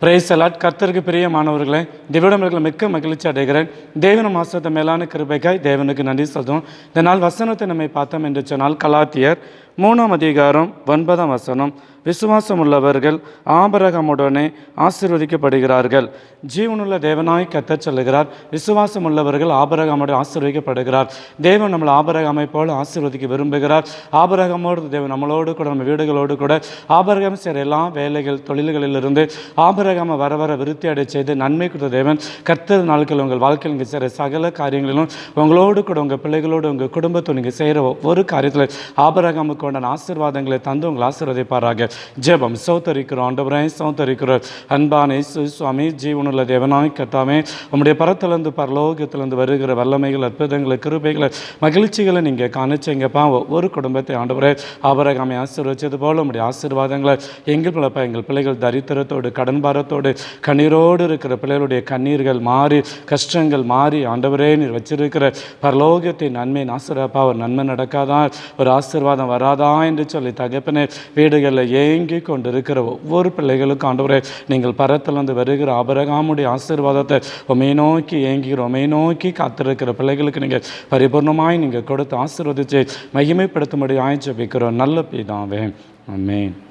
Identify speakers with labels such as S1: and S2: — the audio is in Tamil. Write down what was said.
S1: பிரைஸ் அலாட் கர்த்தருக்கு பிரியமானவர்களே தேவனிடமிருக்கிற மிக்க மகிழ்ச்சி அடைகிறேன். தேவன மாசத்தை மேலான கிருபைக்காய் தேவனுக்கு நன்றி சொல்கிறோம் இந்த நாள் வசனத்தை நம்மை பார்த்தோம் என்று சொன்னால் கலாத்தியர் மூணாம் அதிகாரம் ஒன்பதாம் வசனம். விசுவாசம் உள்ளவர்கள் ஆபரகமுடனே ஆசீர்வதிக்கப்படுகிறார்கள். ஜீவனுள்ள தேவனாய் கத்தச் சொல்லுகிறார். விசுவாசம் உள்ளவர்கள் ஆபரகமுடன் ஆசீர்வதிக்கப்படுகிறார். தேவன் நம்மளை ஆபரகமை போல ஆசீர்வதிக்க விரும்புகிறார். ஆபரகமோடு தேவன் நம்மளோடு கூட நம்ம வீடுகளோடு கூட ஆபரகம் செய்கிற எல்லா வேலைகள் தொழில்களிலிருந்து ஆபரகம வர வர விருத்தி அடை செய்து நன்மை கொடுத்த தேவன் கர்த்தர் நாட்கள் உங்கள் வாழ்க்கையில் நீங்கள் செய்கிற சகல காரியங்களிலும் உங்களோடு கூட உங்கள் பிள்ளைகளோடு உங்கள் குடும்பத்தை நீங்கள் செய்கிற ஒவ்வொரு காரியத்தில் ஆபரகமுக்கு உண்டான ஆசீர்வாதங்களை தந்து உங்களை ஆசீர்வதிப்பாராக. ஜெபம் சௌத்தரிக்கிறோம். ஆண்டவரே சௌத்தரிக்கிறோம் அன்பான இயேசு சுவாமி ஜீவனுள்ள தேவனாய் கத்தாமே. உங்களுடைய பரத்திலிருந்து பரலோகத்திலிருந்து வருகிற வல்லமைகள் அற்புதங்களை கிருபைகளை மகிழ்ச்சிகளை நீங்கள் காணிச்சிங்கப்பா. ஒவ்வொரு குடும்பத்தை ஆண்டவரே ஆபரகாமை ஆசீர்வச்சது போல உங்களுடைய ஆசீர்வாதங்களை எங்கள் பிள்ளைப்பா எங்கள் பிள்ளைகள் தரித்திரத்தோடு கடன் பாரத்தோடு கண்ணீரோடு இருக்கிற பிள்ளைகளுடைய கண்ணீர்கள் மாறி கஷ்டங்கள் மாறி ஆண்டவரே நீர் வச்சிருக்கிற பரலோகத்தின் நன்மை ஆசிரியப்பா ஒரு நன்மை நடக்காதான் ஒரு ஆசீர்வாதம் வராது? என்று சொல்லி தகப்பனே வீடுகளில் ஏங்கி கொண்டு இருக்கிற ஒவ்வொரு பிள்ளைகளுக்கும் ஆண்டவரே நீங்கள் பரத்திலிருந்து வருகிற அபரகாமுடைய ஆசீர்வாதத்தை உமை நோக்கி ஏங்குகிற உமை நோக்கி காத்திருக்கிற பிள்ளைகளுக்கு நீங்கள் பரிபூர்ணமாய் நீங்கள் கொடுத்து ஆசீர்வதிச்சு மகிமைப்படுத்தும்படி ஆய்ச்சி வைக்கிறோம் நல்ல பிதாவே. ஆமென்.